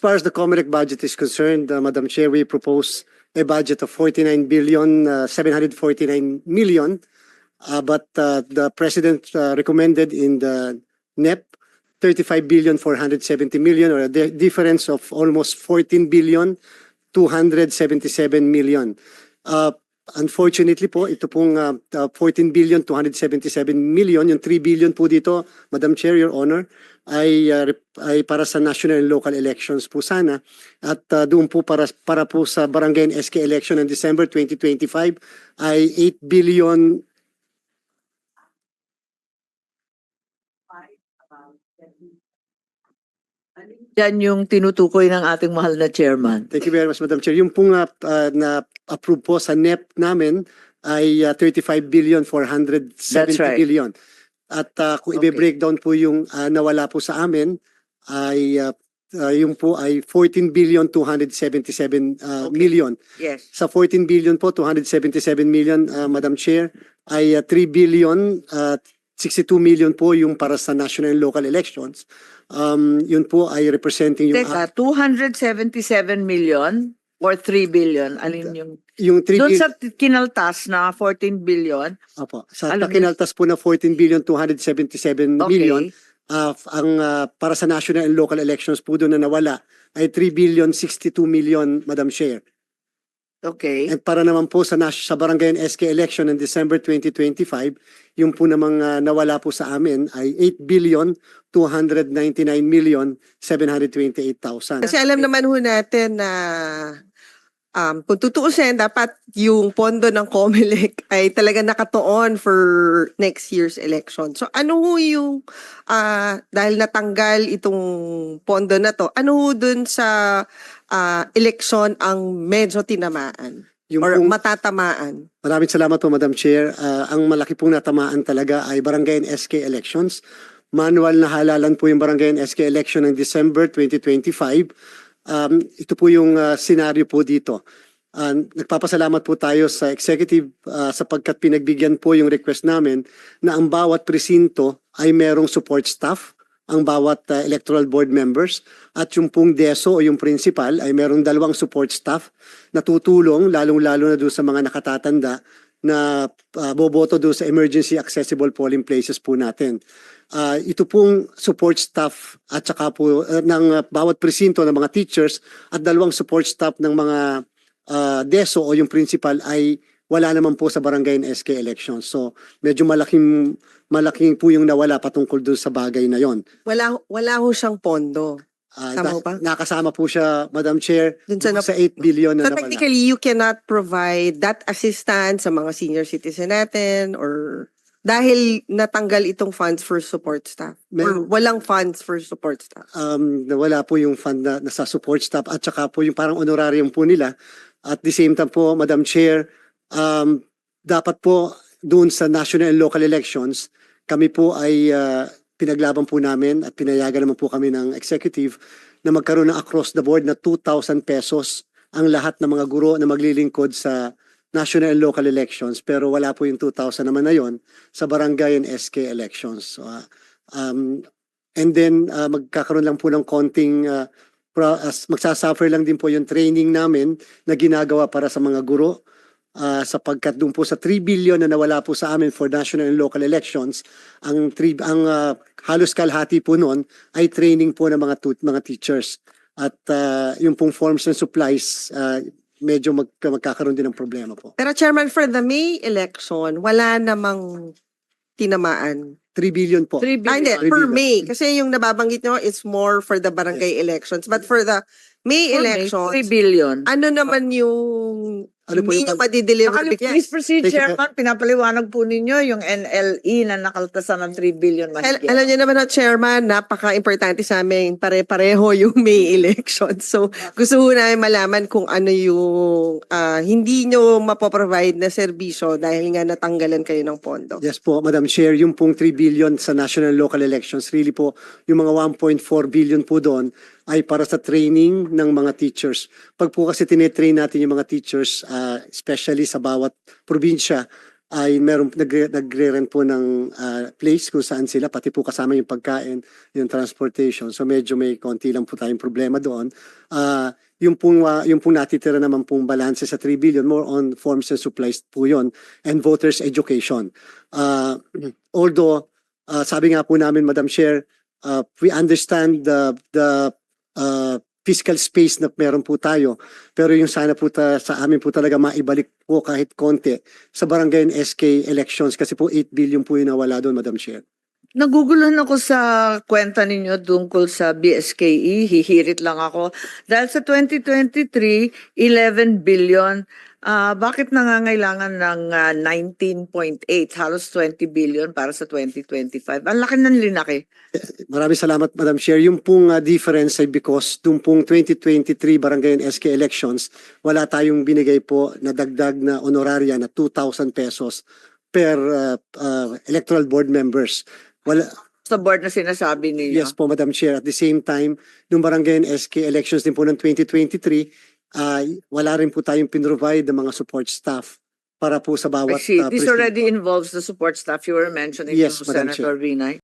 far as the Comelec budget is concerned, uh, Madam Chair, we propose a budget of 49 billion, uh, 749 million. Uh, but uh, the President uh, recommended in the NEP 35 billion 470 million or a di- difference of almost 14 billion 277 million. Uh, unfortunately po, ito pong uh, uh, 14 billion 277 million, yung 3 billion po dito, Madam Chair, Your Honor, ay, uh, ay para sa national and local elections po sana. At uh, doon po para, para po sa barangay SK election in December 2025 ay 8 billion Yan yung tinutukoy ng ating mahal na chairman. Thank you very much, Madam Chair. Yung pong uh, uh, na-approve po sa NEP namin ay uh, 35 billion 470 That's right. billion. At uh, kung Okay. i-breakdown po yung uh, nawala po sa amin ay uh, uh, yung po ay 14 billion 277 uh, Okay. million. Yes. Sa 14 billion po 277 million, uh, Madam Chair, ay uh, 3 billion uh, 62 million po yung para sa national and local elections. Um, yun po ay representing yung Teka, 277 million or 3 billion? Alin yung... yung 3 Doon sa kinaltas na 14 billion, Opo. Sa Alam pakinaltas po na 14 billion 277 million, okay. ah, f- ang ah, para sa national and local elections po doon na nawala ay 3 billion 62 million, Madam Chair. Okay. And para naman po sa, nas- sa barangay and SK election in December 2025, yung po namang ah, nawala po sa amin ay 8 billion 299 million 728,000. Kasi alam naman ho natin na um, kung tutuusin, dapat yung pondo ng COMELEC ay talaga nakatuon for next year's election. So ano ho yung, ah, dahil natanggal itong pondo na to, ano ho dun sa ah, election ang medyo tinamaan Yung or pong- matatamaan? Maraming salamat po, Madam Chair. Ah, ang malaki pong natamaan talaga ay barangay and SK elections. Manual na halalan po yung barangay and SK election ng December 2025. Um, ito po yung ah, senaryo po dito. Ah, nagpapasalamat po tayo sa executive ah, sapagkat pinagbigyan po yung request namin na ang bawat presinto ay merong support staff, ang bawat ah, electoral board members at yung pong DESO o yung principal ay merong dalawang support staff na tutulong lalong-lalo na doon sa mga nakatatanda na ah, boboto doon sa emergency accessible polling places po natin. Ah, ito pong support staff at saka po ah, ng ah, bawat presinto ng mga teachers at dalawang support staff ng mga ah, DESO o yung principal ay wala naman po sa barangay and SK elections. So medyo malaking malaking po yung nawala patungkol doon sa bagay na yon. Wala, wala ho siyang pondo. Tama da- ba? Nakasama po siya, Madam Chair, Dun sa, sa 8 billion na So nawala. technically, you cannot provide that assistance sa mga senior citizen natin or dahil natanggal itong funds for support staff or Meron- walang funds for support staff. um, nawala po yung fund na nasa support staff at saka po yung parang honorarium po nila. At the same time po, Madam Chair, um, dapat po doon sa national and local elections, kami po ay ah, pinaglaban po namin at pinayagan naman po kami ng executive na magkaroon ng across the board na 2,000 pesos ang lahat ng mga guro na maglilingkod sa national and local elections pero wala po yung 2,000 naman na yon sa barangay and SK elections. So, ah, um, And then uh, magkakaroon lang po ng konting uh, pro- as magsasuffer lang din po yung training namin na ginagawa para sa mga guro uh, sapagkat doon po sa 3 billion na nawala po sa amin for national and local elections ang 3 ang uh, halos kalahati po noon ay training po ng mga tut- mga teachers at uh, yung pong forms and supplies uh, medyo mag- magkakaroon din ng problema po. Pero Chairman, for the May election, wala namang tinamaan. 3 billion po. 3 Ah, hindi, billion. Three per billion. May. Kasi yung nababanggit nyo is more for the barangay elections. But for the May For May, elections, 3 billion. ano naman yung Ano po hindi yung nyo madideliver? Yes. Please proceed, Thank you, Chairman. Pinapaliwanag po ninyo yung NLE na nakaltasan ng 3 billion Al- mahigit. alam niyo naman, no, Chairman, napaka-importante sa amin pare-pareho yung May election. So, gusto ko namin malaman kung ano yung ah, hindi nyo mapoprovide na serbisyo dahil nga natanggalan kayo ng pondo. Yes po, Madam Chair, yung pong 3 billion sa national and local elections, really po, yung mga 1.4 billion po doon ay para sa training ng mga teachers. Pag po kasi tinetrain natin yung mga teachers, ah, especially sa bawat probinsya, ay meron nagre, nagre-rent po ng ah, place kung saan sila pati po kasama yung pagkain, yung transportation. So medyo may konti lang po tayong problema doon. Ah, yung pong ah, yung pong natitira naman pong balance sa 3 billion more on forms and supplies po yon and voters education. Ah, although ah, sabi nga po namin Madam Chair, ah, we understand the the ah, fiscal space na meron po tayo. Pero yung sana po ta, sa amin po talaga maibalik po kahit konti sa barangay and SK elections kasi po 8 billion po yung nawala doon, Madam Chair. Naguguluhan ako sa kwenta ninyo tungkol sa BSKE, hihirit lang ako. Dahil sa 2023, 11 billion, ah bakit nangangailangan ng ah, 19.8, halos 20 billion para sa 2025? Ang laki ng linaki. Maraming salamat, Madam Chair. Yung pong ah, difference ay because nung pong 2023 barangay and SK elections, wala tayong binigay po na dagdag na honoraria na 2,000 pesos per ah, ah, electoral board members. Wala, Sa board na sinasabi ninyo. Yes po, Madam Chair. At the same time, nung barangay and SK elections din po ng 2023, ay wala rin po tayong pinrovide ng mga support staff para po sa I bawat see. uh, This already involves the support staff you were mentioning Yes, to Madam Senator Binay.